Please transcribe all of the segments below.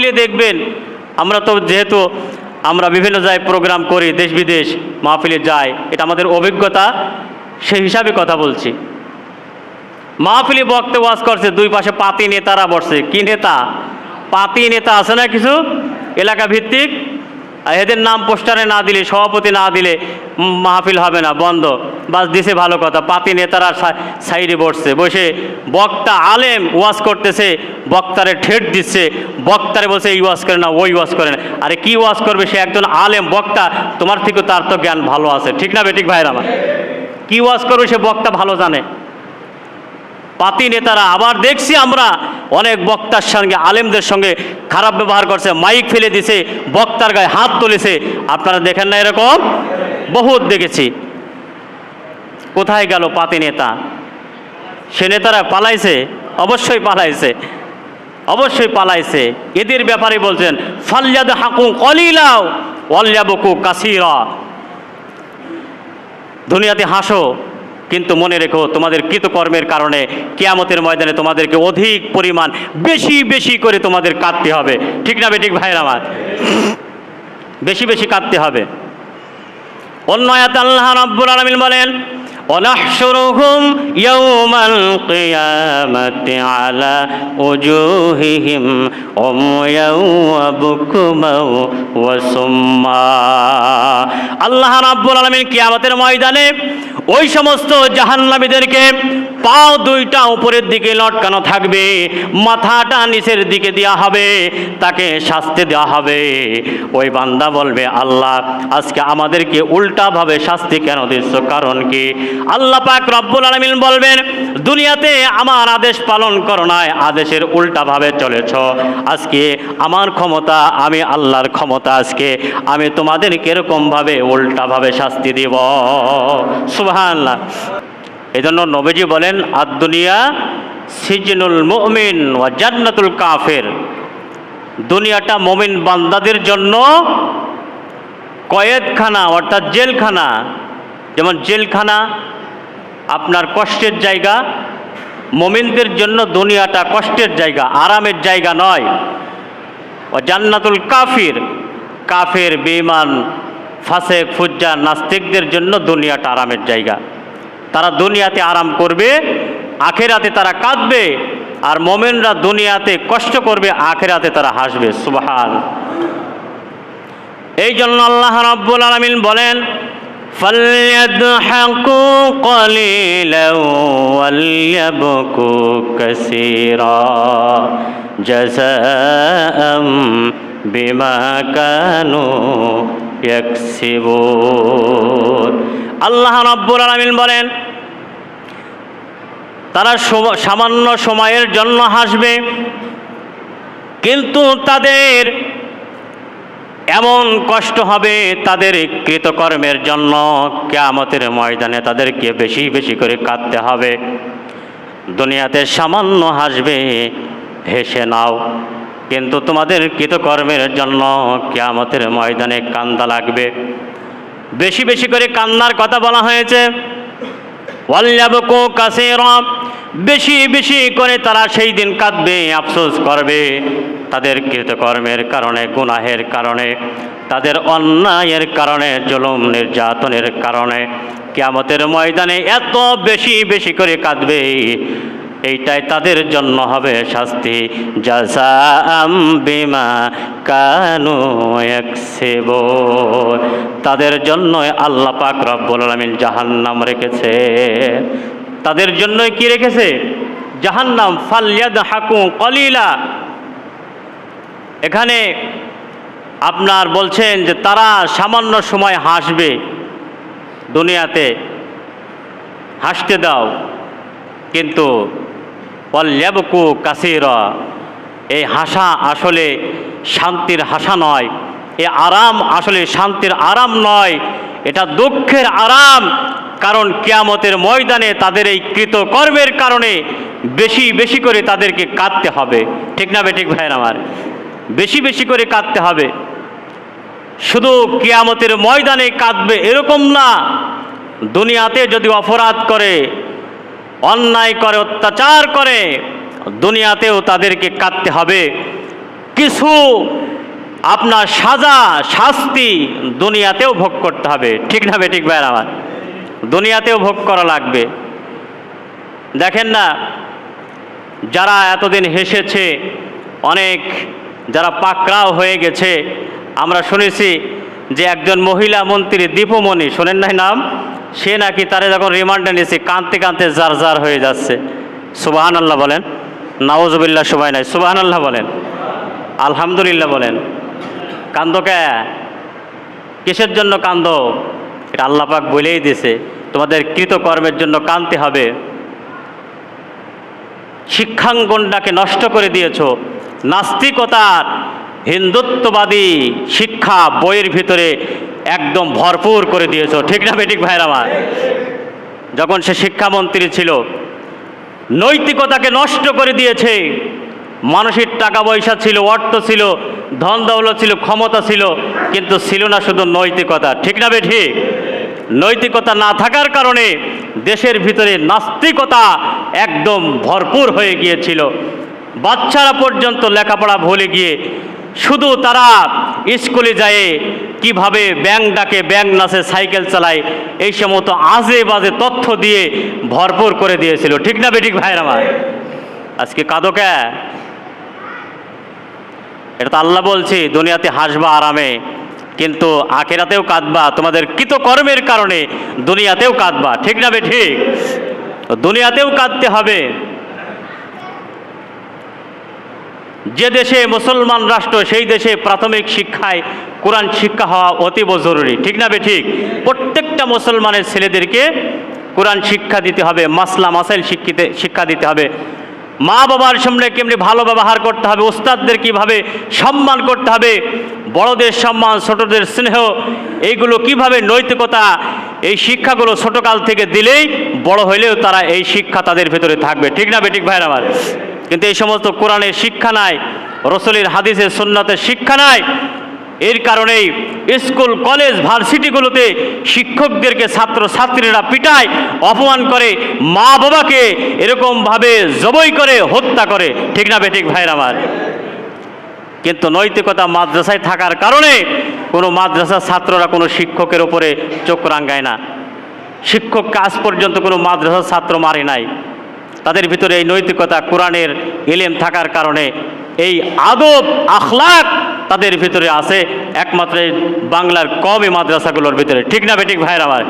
মাহফিলে দেখবেন। আমরা তো যেহেতু আমরা বিভিন্ন জায়গায় প্রোগ্রাম করি, দেশ বিদেশ মাহফিলে যাই, এটা আমাদের অভিজ্ঞতা, সেই হিসাবে কথা বলছি। মাহফিলে বক্তে ওয়াজ করছে, দুই পাশে পাতি নেতারা বসছে। কি নেতা? পাতি নেতা আছে না কিছু? এলাকা ভিত্তিক এদের নাম পোস্টারে না দিলে, সভাপতি না দিলে মাহফিল হবে না, বন্ধ। বাস দিছে ভালো কথা। পাতি নেতারা সাইডে বসছে। বসে বক্তা আলেম ওয়াজ করতেছে, বক্তারে ঠেট দিচ্ছে। বক্তারে বলছে, এই ওয়াজ করে না, ওই ওয়াজ করে না। আরে কি ওয়াজ করবে সে একজন আলেম বক্তা? তোমার থেকে তার তো জ্ঞান ভালো আছে। ঠিক না বেঠিক ভাইয়ের আমার? কি ওয়াজ করবে সে বক্তা ভালো জানে। পাতি নেতারা, আবার দেখছি আমরা অনেক বক্তার সঙ্গে, আলেমদের সঙ্গে খারাপ ব্যবহার করছে, মাইক ফেলে দিছে, বক্তার গায়ে হাত তুলেছে। আপনারা দেখেন না এরকম? বহুত দেখেছি। কোথায় গেল পাতি নেতা? সে নেতারা পালাইছে? অবশ্যই পালাইছে। অবশ্যই পালাইছে। এদের ব্যাপারে বলছেন ফাল্যাদ হাকু কলিলাও অল্যাবকু কাসিরা। দুনিয়াতে হাসো। কিন্তু মনে রেখো তোমাদের কৃতকর্মের কারণে কেয়ামতের ময়দানে তোমাদেরকে অধিক পরিমাণ বেশি বেশি করে তোমাদের কাঁদতে হবে ঠিক না বেঠিক ভাইয়ের আমার বেশি বেশি কাঁদতে হবে অন্য আয়াতে আল্লাহ রাব্বুল আলামিন বলেন ونحشرهم يوم القيامة على وجوههم عميا وبكما وصما আল্লাহ রাব্বুল আলামিন কিয়ামতের ময়দানে ওই সমস্ত জাহান্নামীদেরকে পাও দুইটা উপরের দিকে লটকানো থাকবে, মাথাটা নিচের দিকে দেওয়া হবে, তাকে শাস্তি দেওয়া হবে। ওই বান্দা বলবে, আল্লাহ, আজকে আমাদেরকে উল্টাভাবে শাস্তি কেন দিচ্ছ? কারণ কি? আল্লাহ পাক রব্বুল আলমিন বলবেন, দুনিয়াতে আমার আদেশ পালন করো নাই, আদেশের উল্টাভাবে চলেছ। আজকে আমার ক্ষমতা, আমি আল্লাহর ক্ষমতা আজকে, আমি তোমাদের কিরকমভাবে উল্টাভাবে শাস্তি দিব। সুবহানাল্লাহ। এই জন্য নবীজি বলেন আদুনিয়া সিজনুল মুমিন ওয়া জান্নাতুল কাফের। দুনিয়াটা মমিন বান্দাদের জন্য কয়েদখানা অর্থাৎ জেলখানা। যেমন জেলখানা, আপনার কষ্টের জায়গা। মমিনদের জন্য দুনিয়াটা কষ্টের জায়গা, আরামের জায়গা নয়। ও জান্নাতুল কাফির, কাফের বেমান ফাসেক, ফুজ্জা, নাস্তিকদের জন্য দুনিয়াটা আরামের জায়গা। তারা দুনিয়াতে আরাম করবে আখেরাতে তারা কাঁদবে আর মোমেনরা দুনিয়াতে কষ্ট করবে আখেরাতে তারা হাসবে সুবহান এই জন্য আল্লাহ রাব্বুল আলামিন বলেন فليضحكوا قليلا وليبكوا كثيرا جزاء بما كانوا يكسبون আল্লাহ রাব্বুল আলামিন বলেন, তারা সামান্য সময়ের জন্য হাসবে, কিন্তু তাদের এমন কষ্ট হবে তাদের কৃতকর্মের জন্য কেয়ামতের ময়দানে তাদেরকে বেশি বেশি করে কাঁদতে হবে। দুনিয়াতে সামান্য হাসবে, হেসে নাও, কিন্তু তোমাদের কৃতকর্মের জন্য কেয়ামতের ময়দানে কান্দা লাগবে। বেশি বেশি করে কান্নার কথা বলা হয়েছে। কাসীরা, বেশি বেশি করে তারা সেই দিন কাঁদবে, আফসোস করবে। তাদের কৃতকর্মের কারণে, গুনাহের কারণে, তাদের অন্যায়ের কারণে, জুলুম নির্যাতনের কারণে, কিয়ামতের ময়দানে এত বেশি বেশি করে কাঁদবে। এইটাই তাদের জন্য হবে শাস্তি। জাজাম বিমা কানু ইয়াকসিবুন তাদের জন্য আল্লাহ পাক রব্বুল আলামিন জাহান্নাম রেখেছে। তাদের জন্যই কি রেখেছে? জাহান্নাম ফালিয়াদ হাকু কলিলা। এখানে আপনার বলছেন যে তারা সামান্য সময় হাসবে দুনিয়াতে। হাসতে দাও। কিন্তু অল্যাবকু কাসিরা। এই হাসা আসলে শান্তির হাসা নয়। এ আরাম আসলে শান্তির আরাম নয়। এটা দুঃখের আরাম। কারণ কেয়ামতের ময়দানে তাদের এই কৃতকর্মের কারণে বেশি বেশি করে তাদেরকে কাঁদতে হবে। ঠিক না বেঠিক ভাইয়ের আমার? বেশি বেশি করে কাঁদতে হবে। শুধু কেয়ামতের ময়দানে কাঁদবে এরকম না। দুনিয়াতে যদি অপরাধ করে অন্যায় করে, অত্যাচার করে, দুনিয়াতেও তাদেরকে কাঁদতে হবে। কিছু আপনার সাজা, শাস্তি দুনিয়াতেও ভোগ করতে হবে। ঠিক না বেঠিক ভাইয়ের আমার দুনিয়াতেও ভোগ করা লাগবে। দেখেন না, যারা এতদিন হেসেছে, অনেক যারা পাকড়াও হয়ে গেছে, আমরা শুনেছি যে একজন মহিলা মন্ত্রী দীপমণি, শোনেন নাই নাম? সে নাকি তারে যখন রিমান্ডে নিয়েছে, কাঁদতে কাঁদতে জার জার হয়ে যাচ্ছে। সুবাহান আল্লাহ বলেন নওয়াজবিল্লা সবাই নাই। সুবাহান আল্লাহ বলেন, আলহামদুলিল্লাহ বলেন। কান্দ কে? কিসের জন্য কান্দ? এটা আল্লাপাক বলেই দিছে তোমাদের কৃতকর্মের জন্য কানতে হবে। শিক্ষাঙ্গনটাকে নষ্ট করে দিয়েছ, নাস্তিকতার হিন্দুত্ববাদী শিক্ষা বইয়ের ভিতরে একদম ভরপুর করে দিয়েছ। ঠিক না বেটিক ভাইয়ের আমার? যখন সে শিক্ষামন্ত্রী ছিল, নৈতিকতাকে নষ্ট করে দিয়েছে। মানুষের টাকা পয়সা ছিল, অর্থ ছিল, ধন দৌলত ছিল, ক্ষমতা ছিল, কিন্তু ছিল না শুধু নৈতিকতা। ঠিক না বে ঠিক নৈতিকতা না থাকার কারণে দেশের ভিতরে নাস্তিকতা একদম ভরপুর হয়ে গিয়েছিল। বাচ্চারা পর্যন্ত লেখাপড়া ভুলে গিয়ে শুধু তারা স্কুলে যায়, কীভাবে ব্যাংক ডাকে ব্যাংক নাচে, সাইকেল চালায়, এই সমস্ত আজে বাজে তথ্য দিয়ে ভরপুর করে দিয়েছিল। ঠিক না বেঠিক ভাইয়ের আমার? আজকে কাদকে এটা তো আল্লাহ বলছি, দুনিয়াতে হাসবা আরামে, কিন্তু আখেরাতেও কাঁদবা। তোমাদের কৃতকর্মের কারণে দুনিয়াতেও কাঁদবা। ঠিক না বে ঠিক তো দুনিয়াতেও কাঁদতে হবে। যে দেশে মুসলমান রাষ্ট্র, সেই দেশে প্রাথমিক শিক্ষায় কোরআন শিক্ষা হওয়া অতীব জরুরি। ঠিক না ঠিক? প্রত্যেকটা মুসলমানের ছেলেদেরকে কোরআন শিক্ষা দিতে হবে, মাসলা, মাসাইল শিক্ষিতে, শিক্ষা দিতে হবে। মা বাবার সামনে কেমনি ভালো ব্যবহার করতে হবে ওস্তাদদের কীভাবে সম্মান করতে হবে, বড়দের সম্মান, ছোটদের স্নেহ, এইগুলো কীভাবে নৈতিকতা, এই শিক্ষাগুলো ছোটকাল থেকে দিলেই বড় হইলেও তারা এই শিক্ষা তাদের ভেতরে থাকবে। ঠিক না বেটিক ভাইয়ের আমার কিন্তু এই সমস্ত কোরআনের শিক্ষা নাই, রসলির হাদিসের সুন্নতের শিক্ষা নাই, এর কারণেই স্কুল, কলেজ, ভার্সিটিগুলোতে শিক্ষকদেরকে ছাত্র ছাত্রীরা পিটায়, অপমান করে, মা বাবাকে এরকমভাবে জবই করে, হত্যা করে। ঠিক না বেঠিক ভাইয়ের আমার কিন্তু নৈতিকতা মাদ্রাসায় থাকার কারণে কোনো মাদ্রাসার ছাত্ররা কোনো শিক্ষকের ওপরে চোখ রাঙ্গায় না। শিক্ষক কাজ পর্যন্ত কোনো মাদ্রাসার ছাত্র মারে নাই। তাদের ভিতরে এই নৈতিকতা, কোরআনের ইলেম থাকার কারণে এই আদব, আখলাক তাদের ভিতরে আছে, একমাত্র বাংলার কমই মাদ্রাসাগুলোর ভিতরে। ঠিক না বেঠিক ভাইয়ের আমার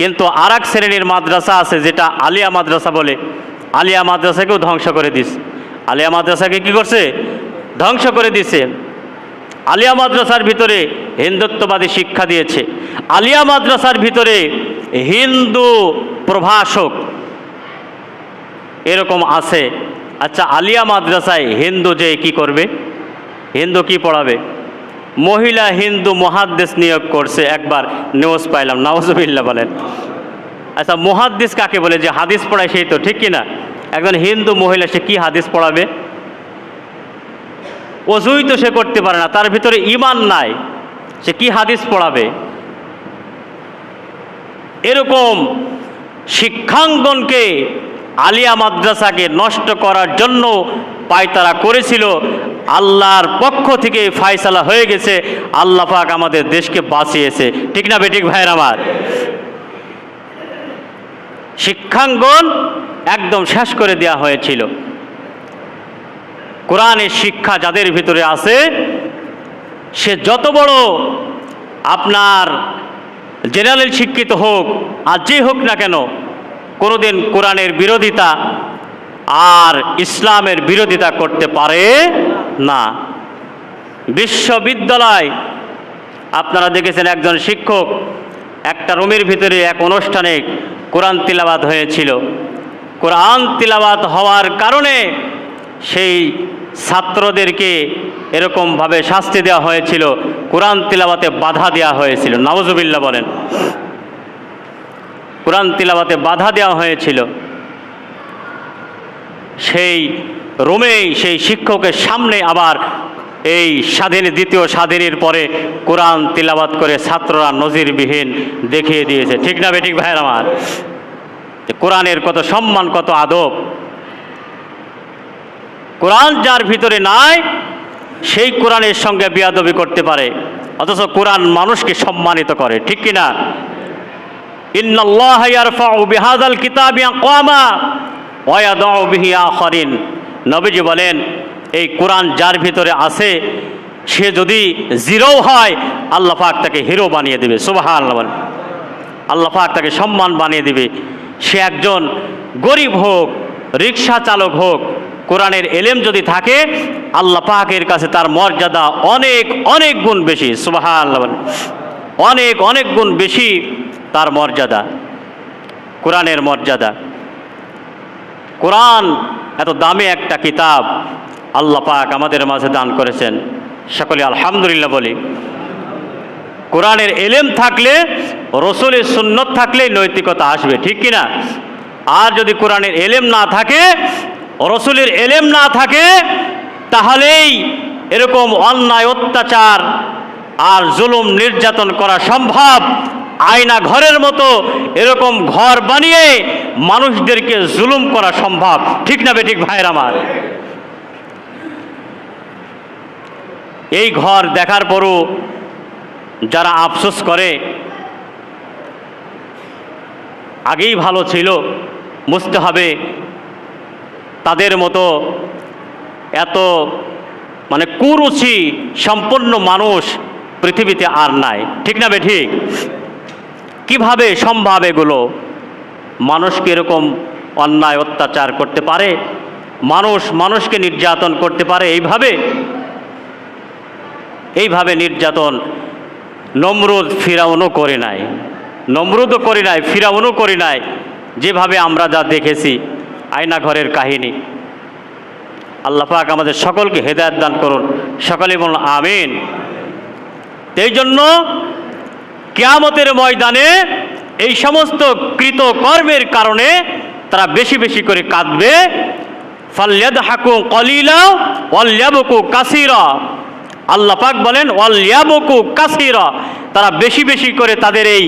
কিন্তু আর এক শ্রেণির মাদ্রাসা আছে যেটা আলিয়া মাদ্রাসা বলে। আলিয়া মাদ্রাসাকেও ধ্বংস করে দিস আলিয়া মাদ্রাসাকে কি করছে? ধ্বংস করে দিছে। আলিয়া মাদ্রাসার ভিতরে হিন্দুত্ববাদী শিক্ষা দিয়েছে। আলিয়া মাদ্রাসার ভিতরে হিন্দু প্রভাষক এরকম আছে। আচ্ছা আলিয়া মাদ্রাসায় হিন্দু যে কি করবে? হিন্দু কি পড়াবে? মহিলা হিন্দু মহাদ্দেশ নিয়োগ করছে, একবার নিউজ পাইলাম নওয়াজবিল্লা বলেন। আচ্ছা মহাদ্দেশ কাকে বলে? যে হাদিস পড়ায় সেই তো, ঠিক কি না? একজন হিন্দু মহিলা, সে কি হাদিস পড়াবে? অজুই তো সে করতে পারে না, তার ভিতরে ইমান নাই। সে কি হাদিস পড়াবে? এরকম শিক্ষাঙ্গনকে আলিয়া মাদ্রাসাকে নষ্ট করার জন্য পায়তারা করেছিল। আল্লাহর পক্ষ থেকে ফায়সালা হয়ে গেছে। আল্লাহ পাক আমাদের দেশকে বাঁচিয়েছে। ঠিক না বেটিক ভাইয়ের আমার? শিক্ষাঙ্গন একদম শেষ করে দেওয়া হয়েছিল। কোরআনের শিক্ষা যাদের ভিতরে আছে, সে যত বড় আপনার জেনারেল শিক্ষিত হোক, আর যে হোক না কেন কোনোদিন কোরআনের বিরোধিতা আর ইসলামের বিরোধিতা করতে পারে না। বিশ্ববিদ্যালয়, আপনারা দেখেছেন একজন শিক্ষক একটা রুমের ভিতরে এক অনুষ্ঠানে কোরআন তিলাবাত হয়েছিল। কোরআন তিলাবাত হওয়ার কারণে সেই ছাত্রদেরকে এরকমভাবে শাস্তি দেওয়া হয়েছিল। কোরআন তিলাবাতে বাধা দেওয়া হয়েছিল। নওয়াজুবিল্লা বলেন। কোরআন তিলাবাতে বাধা দেওয়া হয়েছিল। সেই রোমেই সেই শিক্ষকের সামনে আবার এই স্বাধীন, দ্বিতীয় স্বাধীনের পরে কোরআন তিলাবাত করে ছাত্ররা নজিরবিহীন দেখিয়ে দিয়েছে। ঠিক না বেঠিক ভাইয়ের আমার? কোরআনের কত সম্মান, কত আদব। কোরআন যার ভিতরে নাই, সেই কোরআনের সঙ্গে বিয়াদবি করতে পারে। অথচ কোরআন মানুষকে সম্মানিত করে। ঠিক কিনা? ইন্নাল্লাহ ইয়ারফাউ বিহাদাল কিতাবি আকওয়ামা ওয়া ইয়াদউ বিহি আখারিন। নবীজি বলেন, এই কোরআন যার ভিতরে আছে, সে যদি জিরো হয়, আল্লাহ পাক তাকে হিরো বানিয়ে দেবে। সুবহানাল্লাহ। আল্লাহ পাক তাকে সম্মান বানিয়ে দিবে। সে একজন গরিব হোক রিক্সা চালক হোক, কোরআনের এলেম যদি থাকে, আল্লাহ পাকের কাছে তার মর্যাদা অনেক অনেক গুণ বেশি। বলেন। অনেক অনেক গুণ বেশি। তার মর্যাদা, কোরআনের মর্যাদা। কোরআন এত দামি একটা কিতাব আল্লাহ পাক আমাদের মাঝে দান করেছেন। সকলে আলহামদুলিল্লাহ বলি। কোরআনের এলেম থাকলে, রসুলের সুন্নত থাকলে নৈতিকতা আসবে, ঠিক কিনা আর যদি কোরআনের এলেম না থাকে, রসুলের এলেম না থাকে, তাহলেই এরকম অন্যায়, অত্যাচার আর জুলুম নির্যাতন করা সম্ভব আয়না ঘরের মতো এরকম ঘর বানিয়ে মানুষদেরকে জুলুম করা সম্ভব। ঠিক না বেঠিক ভাইয়ের আমার? এই ঘর দেখার পরও যারা আফসোস করে, আগেই ভালো ছিল, বুঝতে হবে তাদের মতো এত মানে কুরুচি সম্পন্ন মানুষ পৃথিবীতে আর নাই। ঠিক না বে ঠিক কীভাবে সম্ভব এগুলো? মানুষকে এরকম অন্যায় অত্যাচার করতে পারে? মানুষ মানুষকে নির্যাতন করতে পারে এইভাবে? এইভাবে নির্যাতন নমরুদ ফিরাউনও করে নাই। নমরুদও করে নাই, ফিরাউনও করে নাই। যেভাবে আমরা যা দেখেছি, আয়না ঘরের কাহিনী। আল্লাহ আমাদের সকলকে হেদায়ত দান করুন। সকলে বলুন, আমিন। এই জন্য কেয়ামতের ময়দানে এই সমস্ত কৃত কর্মের কারণে তারা বেশি বেশি করে কাঁদবে। ফাল্যাদ হাকু কলিলা অল্যাবকু কাসিরা। আল্লাহ পাক বলেন অল্যাবকু কাসিরা। তারা বেশি বেশি করে তাদের এই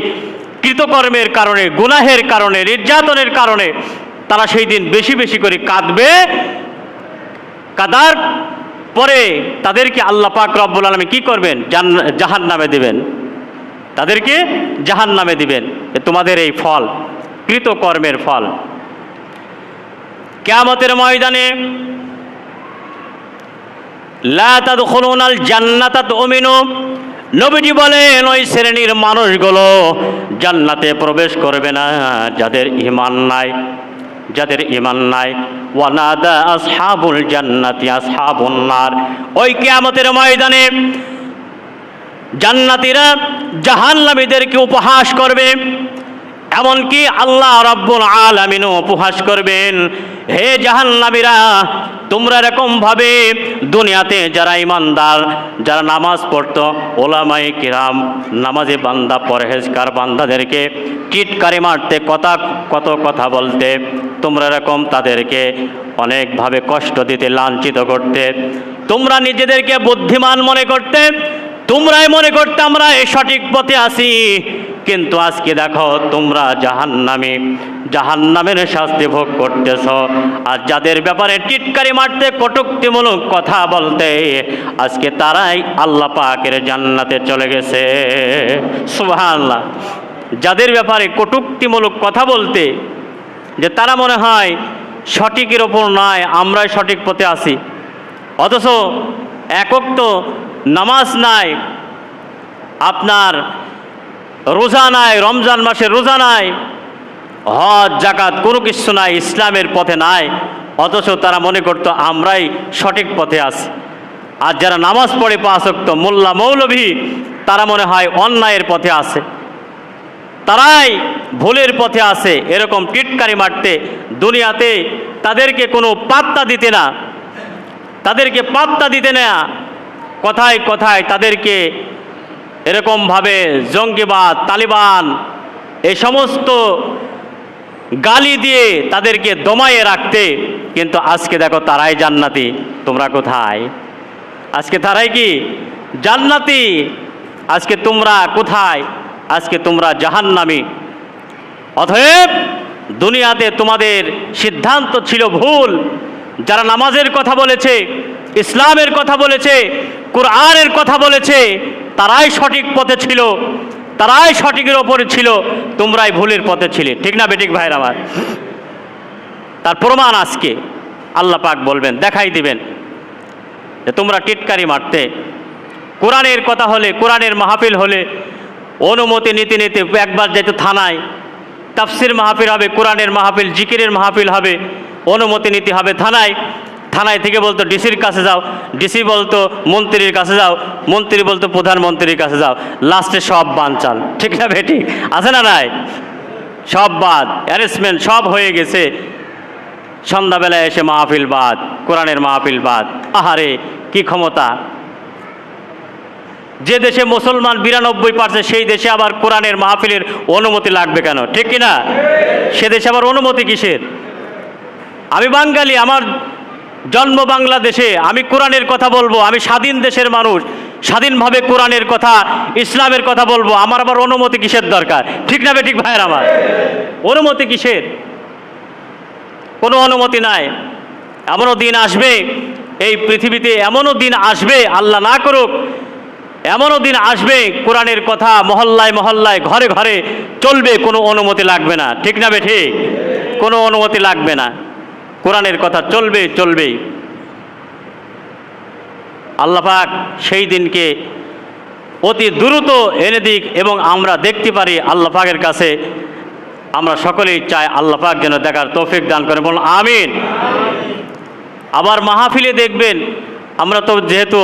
কৃতকর্মের কারণে, গুনাহের কারণে, নির্যাতনের কারণে তারা সেই দিন বেশি বেশি করে কাঁদবে। কাদার পরে তাদেরকে আল্লাহ পাক রব্বুল আলমী কী করবেন? জাহান নামে দেবেন। তাদেরকে জাহান নামে দিবেন তোমাদের এই ফল, কৃতকর্মের ফল। কেয়ামতের ময়দানে লা তাদখুলুনাল জান্নাতা তুমিনু। নবীজি বলেন, ওই শ্রেণির মানুষগুলো জান্নাতে প্রবেশ করবে না, যাদের ইমান নাই। যাদের ইমান নাই। ওয়ানাদা আসহাবুল জান্নাতি আসহাবুন নার। ওই কিয়ামতের ময়দানে জান্নাতীরা জাহান্নামীদেরকে উপহাস করবে, এমনকি আল্লাহ রব্বুল আলামিনও উপহাস করবেন। হে জাহান্নামীরা, তোমরা এরকমভাবে দুনিয়াতে যারা ইমানদার যারা নামাজ পড়ত ওলামাই কিরাম, নামাজে বান্দা পরহেজকার বান্দাদেরকে টিটকারি মারতে, কথা, কত কথা বলতে, তোমরা এরকম তাদেরকে অনেকভাবে কষ্ট দিতে, লাঞ্ছিত করতে, তোমরা নিজেদেরকে বুদ্ধিমান মনে করতে তোমরাই মনে করতে আমরা এই সঠিক পথে আছি। কিন্তু আজকে দেখো, তোমরা জাহান্নামে, জাহান্নামের শাস্তি ভোগ করতেছ। আর যাদের ব্যাপারে টিটকারি মারতে, কটুক্তিমূলক কথা বলতে, আজকে তারাই আল্লাহ পাকের জান্নাতে চলে গেছে। সুবহানাল্লাহ। যাদের ব্যাপারে কটুক্তিমূলক কথা বলতে, যে তারা মনে হয় সঠিকের ওপর নয়, আমরাই সঠিক পথে আছি। অথচ একক তো নামাজ নাই, আপনার রোজা নাই, রমজান মাসের রোজা নাই, হজ জাকাত কোনো কিছু নাই, ইসলামের পথে নাই, অথচ তারা মনে করতো আমরাই সঠিক পথে আছি। আর যারা নামাজ পড়ে পাশক্ত মোল্লা মৌলভী, তারা মনে হয় অন্যায়ের পথে আছে। তারাই ভুলের পথে আছে। এরকম টিটকারি মারতে দুনিয়াতে তাদেরকে কোনো পাত্তা দিতে না। তাদেরকে পাত্তা দিতে না কথায় কথায় তাদেরকে এরকমভাবে জঙ্গিবাদ, তালিবান, এই সমস্ত গালি দিয়ে তাদেরকে দমায়ে রাখতে। কিন্তু আজকে দেখো তারাই জান্নাতি, তোমরা কোথায়? আজকে তারাই কি? জান্নাতি। আজকে তোমরা কোথায়? আজকে তোমরা জাহান্নামি। অতএব দুনিয়াতে তোমাদের সিদ্ধান্ত ছিল ভুল। যারা নামাজের কথা বলেছে, ইসলামের কথা বলেছে, কোরআনের কথা বলেছে, তারাই সঠিক পথে ছিল, তারাই সঠিকের ওপরে ছিল, তোমরাই ভুলের পথে ছিলে। ঠিক না বেটিক ভাইয়ের আমার? তার প্রমাণ আজকে আল্লাহ পাক বলবেন, দেখাই দিবেন যে তোমরা টিটকারি মারতে, কোরআনের কথা হলে, কোরআনের মাহফিল হলে, অনুমতি নিতে নিতে একবার যেত থানায়, তাফসির মাহফিল হবে, কোরআনের মাহফিল, জিকিরের মাহফিল হবে অনুমতি নিতে হবে থানায়। থানায় থেকে বলতো, ডিসির কাছে যাও। ডিসি বলতো, মন্ত্রীর কাছে যাও। মন্ত্রী বলতো, প্রধানমন্ত্রীর কাছে যাও। লাস্টে সব বানচাল ঠিক না বেটি? আছে না নাই? সব বাদ অ্যারেঞ্জমেন্ট সব হয়ে গেছে। সন্ধ্যাবেলায় এসে মাহফিল বাদ কোরআনের মাহফিল বাদ আহারে, কি ক্ষমতা? যে দেশে মুসলমান বিরানব্বই পার্সেন্ট, সেই দেশে আবার কোরআনের মাহফিলের অনুমতি লাগবে কেন? ঠিক কি না সে দেশে আবার অনুমতি কিসের? আমি বাঙালি, আমার জন্ম বাংলাদেশে, আমি কোরআনের কথা বলব, আমি স্বাধীন দেশের মানুষ, স্বাধীনভাবে কোরআনের কথা, ইসলামের কথা বলব, আমার আবার অনুমতি কিসের দরকার? ঠিক না ঠিক ভাইয়ের আমার? অনুমতি কিসের? কোনো অনুমতি নাই। এমনও দিন আসবে, এই পৃথিবীতে এমনও দিন আসবে, আল্লাহ না করুক, এমনও দিন আসবে, কোরআনের কথা মহল্লায় মহল্লায়, ঘরে ঘরে চলবে, কোনো অনুমতি লাগবে না। ঠিক না বে ঠিক কোনো অনুমতি লাগবে না। কোরআনের কথা চলবে, চলবেই। আল্লাপাক সেই দিনকে অতি দ্রুত এনে দিক এবং আমরা দেখতে পারি আল্লাহ পাকের কাছে। আমরা সকলেই চাই আল্লাহ পাক যেন দেখার তৌফিক দান করে, বলুন আমিন। আবার মাহফিলে দেখবেন, আমরা তো যেহেতু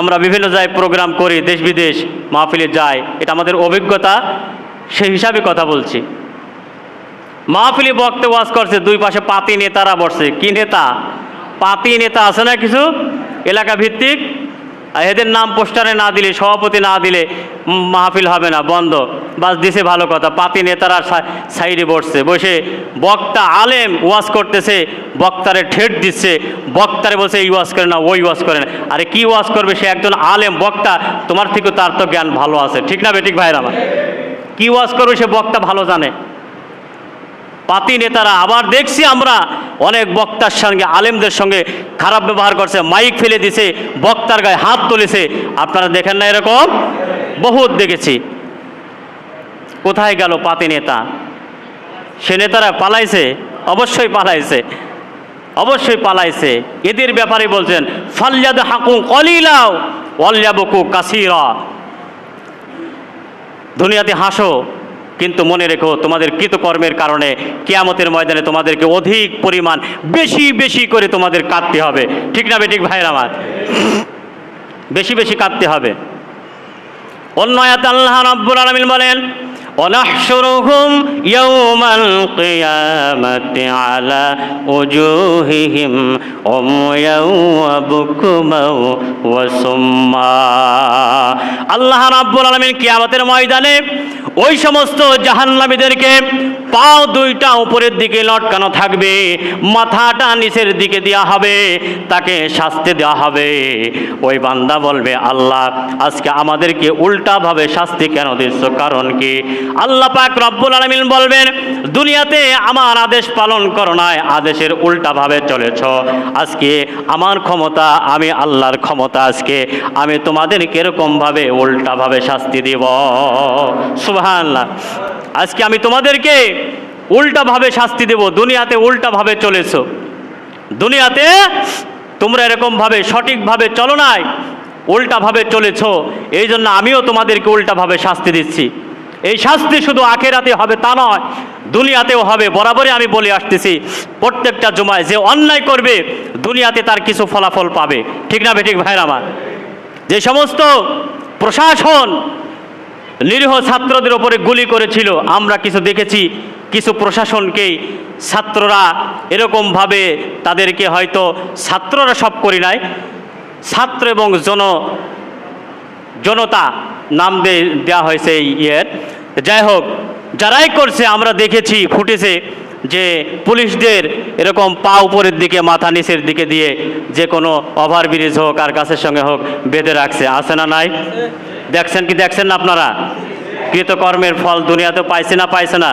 আমরা বিভিন্ন জায়গায় প্রোগ্রাম করি, দেশ বিদেশ মাহফিলে যাই, এটা আমাদের অভিজ্ঞতা, সেই হিসাবে কথা বলছি। মাহফিলে বক্তে ওয়াজ করছে, দুই পাশে পাতি নেতারা বসছে। কি নেতা? পাতি নেতা আছে না কিছু? এলাকা ভিত্তিক? এদের নাম পোস্টারে না দিলে, সভাপতি না দিলে মাহফিল হবে না, বন্ধ। বাস দিছে ভালো কথা। পাতি নেতারা সাইডে বসছে। বসে বক্তা আলেম ওয়াজ করতেছে, বক্তারে ঠেট দিচ্ছে। বক্তারে বলছে, এই ওয়াজ করে না, ওই ওয়াজ করে না। আরে কি ওয়াজ করবে সে একজন আলেম বক্তা? তোমার থেকে তার তো জ্ঞান ভালো আছে। ঠিক না বেটিক ভাইয়ের আমার? কি ওয়াজ করবে সে বক্তা ভালো জানে। পাতি নেতারা আবার দেখছি আমরা অনেক বক্তার সঙ্গে, আলেমদের সঙ্গে খারাপ ব্যবহার করছে, মাইক ফেলে দিছে, বক্তার গায়ে হাত তুলেছে। আপনারা দেখেন না এরকম? বহুত দেখেছি। কোথায় গেল পাতি নেতা? সে নেতারা পালাইছে? অবশ্যই পালাইছে। অবশ্যই পালাইছে। এদের ব্যাপারে বলছেন, ফাল্যাদ হাকু কলিলাও অল্যাবকু কাসিরা। দুনিয়াতে হাসো। কিন্তু মনে রেখো তোমাদের কৃতকর্মের কারণে কেয়ামতের ময়দানে তোমাদেরকে অধিক পরিমাণ বেশি বেশি করে তোমাদের কাঁদতে হবে ঠিক না বেঠিক ভাইয়ের আমার বেশি বেশি কাঁদতে হবে অন্য আয়াতে আল্লাহ রাব্বুল আলামিন বলেন ونحشرهم يوم القيامة على وجوههم عميا وبكما وصما আল্লাহ রাব্বুল আলামিন কিয়ামতের ময়দানে ওই সমস্ত জাহান্নামীদেরকে পাও দুইটা উপরের দিকে লটকানো থাকবে, মাথাটা নিচের দিকে দেওয়া হবে, তাকে শাস্তি দেওয়া হবে। ওই বান্দা বলবে, আল্লাহ, আজকে আমাদেরকে উল্টাভাবে শাস্তি কেন দিচ্ছ? কারণ কি? আল্লাহ পাক রব্বুল আলমিন বলবেন, দুনিয়াতে আমার আদেশ পালন করো নাই, আদেশের উল্টাভাবে চলেছ। আজকে আমার ক্ষমতা, আমি আল্লাহর ক্ষমতা আজকে, আমি তোমাদের কিরকমভাবে উল্টাভাবে শাস্তি দিব। সুবহানাল্লাহ। আজকে আমি তোমাদেরকে উল্টাভাবে শাস্তি দেব। দুনিয়াতে উল্টাভাবে চলেছ। দুনিয়াতে তোমরা এরকমভাবে সঠিকভাবে চলো নাই, উল্টাভাবে চলেছ। এই জন্য আমিও তোমাদেরকে উল্টাভাবে শাস্তি দিচ্ছি। এই শাস্তি শুধু আখেরাতে হবে তা নয়, দুনিয়াতেও হবে। বরাবরই আমি বলে আসতেছি, প্রত্যেকটা জমায় যে অন্যায় করবে, দুনিয়াতে তার কিছু ফলাফল পাবে। ঠিক না বেঠিক ভাইয়ের আমার? যে সমস্ত প্রশাসন নিরীহ ছাত্রদের ওপরে গুলি করেছিল। আমরা কিছু দেখেছি, কিছু প্রশাসনকেই ছাত্ররা এরকমভাবে তাদেরকে হয়তো ছাত্ররা সব করি নাই, ছাত্র এবং জন, জনতা নাম দে- দেওয়া হয়েছে ইয়ের। যাই হোক, যারাই করছে, আমরা দেখেছি ফুটেছে যে পুলিশদের এরকম পা উপরের দিকে, মাথা নিচের দিকে দিয়ে যে কোনো ওভারব্রিজ হোক আর গাছের সঙ্গে হোক বেঁধে রাখছে। আছে না নাই? দেখছেন কি দেখছেন না আপনারা? কৃতকর্মের ফল দুনিয়াতে পাইছে না পাইছে না?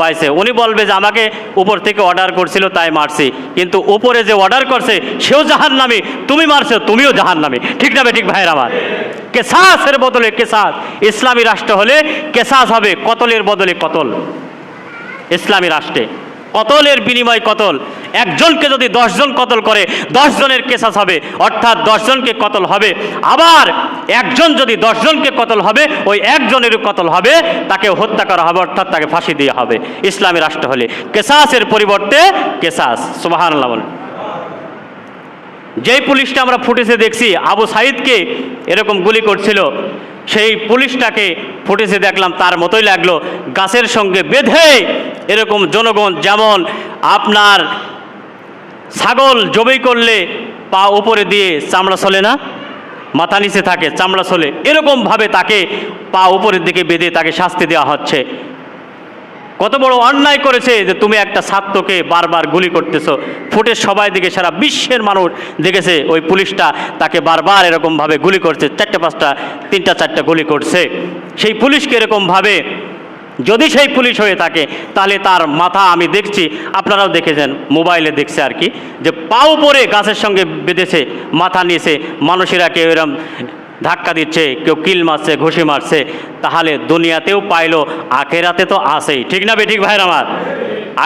পাইছে। উনি বলবে যে আমাকে উপর থেকে অর্ডার করছিল, তাই মারছি। কিন্তু উপরে যে অর্ডার করছে, সেও জাহান নামি তুমি মারছো, তুমিও জাহান নামি ঠিক না ঠিক ভাইয়ের আমার কেসাসের বদলে কেসাস। ইসলামী রাষ্ট্র হলে কেসাস হবে, কতলের বদলে কতল? ইসলামী রাষ্ট্রে। কতলের বিনিময় কতল? একজনকে যদি দশজন কতল করে, দশজনের কেসাস হবে, অর্থাৎ দশজনকে কতল হবে। আবার একজন যদি দশজনকে কতল হবে, ওই একজনেরও কতল হবে তাকে হত্যা করা হবে, অর্থাৎ তাকে ফাঁসি দেওয়া হবে। ইসলামী রাষ্ট্র হলে কেসাসের পরিবর্তে কেসাস। সুবাহান বলেন। যেই পুলিশটা আমরা ফুটেজে দেখছি, আবু সাইদকে এরকম গুলি করছিল, সেই পুলিশটাকে ফুটেজে দেখলাম তার মতোই লাগল, গাছের সঙ্গে বেঁধে এরকম জনগণ যেমন আপনার ছাগল জবাই করলে পা উপরে দিয়ে চামড়া চলে না, মাথা নিচে থাকে, চামড়া চলে এরকমভাবে তাকে পা উপরের দিকে বেঁধে তাকে শাস্তি দেওয়া হচ্ছে। কত বড় অন্যায় করেছে যে তুমি একটা ছাত্রকে বারবার গুলি করতেছো। ফুটে সবাই দিকে সারা বিশ্বের মানুষ দেখেছে ওই পুলিশটা তাকে বারবার এরকমভাবে গুলি করছে। চারটে, পাঁচটা, তিনটা, চারটা গুলি করছে। সেই পুলিশকে এরকমভাবে যদি সেই পুলিশ হয়ে থাকে, তাহলে তার মাথা আমি দেখছি। আপনারাও দেখেছেন, মোবাইলে দেখছে আর কি। যে পাও পরে গাছের সঙ্গে বেঁধেছে, মাথা নিয়েছে, মানুষেরা কেউ এরম ধাক্কা দিচ্ছে, কেউ কিল মারছে, ঘুষি মারছে, তাহলে দুনিয়াতেও পাইলো, আখেরাতে তো আসেই ঠিক না বেঠিক ভাইয়ের আমার?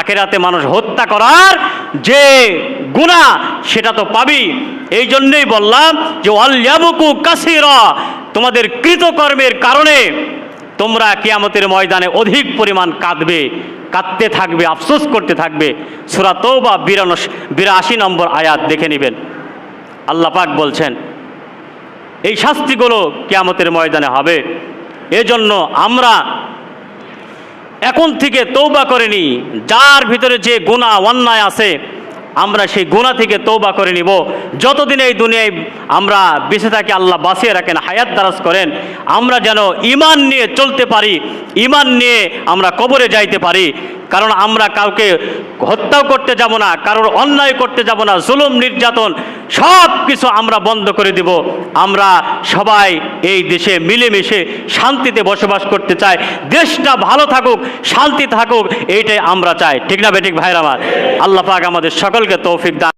আখেরাতে মানুষ হত্যা করার যে গুণা, সেটা তো পাবি। এই জন্যই বললাম যে অল্যাবুকু কাসিরা, তোমাদের কৃতকর্মের কারণে তোমরা কিয়ামতের ময়দানে অধিক পরিমাণ কাঁদবে, কাঁদতে থাকবে, আফসোস করতে থাকবে। সুরা তৌবা বিরানস বিরাশি নম্বর আয়াত দেখে নেবেন। আল্লাহ পাক বলছেন এই শাস্তিগুলো কেয়ামতের ময়দানে হবে। এজন্য আমরা এখন থেকে তৌবা করে নিই। যার ভিতরে যে গুণা অন্যায় আছে, আমরা সেই গুণা থেকে তৌবা করে নিব। যতদিন এই দুনিয়ায় আমরা বেঁচে থাকি, আল্লাহ বাঁচিয়ে রাখেন, হায়াত দারাজ করেন, আমরা যেন ইমান নিয়ে চলতে পারি ইমান নিয়ে আমরা কবরে যাইতে পারি। কারণ আমরা কাউকে হত্যাও করতে যাব না, কারোর অন্যায় করতে যাব না, জুলুম, নির্যাতন সব কিছু আমরা বন্ধ করে দিব। আমরা সবাই এই দেশে মিলেমিশে শান্তিতে বসবাস করতে চাই। দেশটা ভালো থাকুক, শান্তি থাকুক, এইটাই আমরা চাই। ঠিক না বেঠিক ভাইরা আমার? আল্লাহ পাক আমাদের সকলকে তৌফিক দান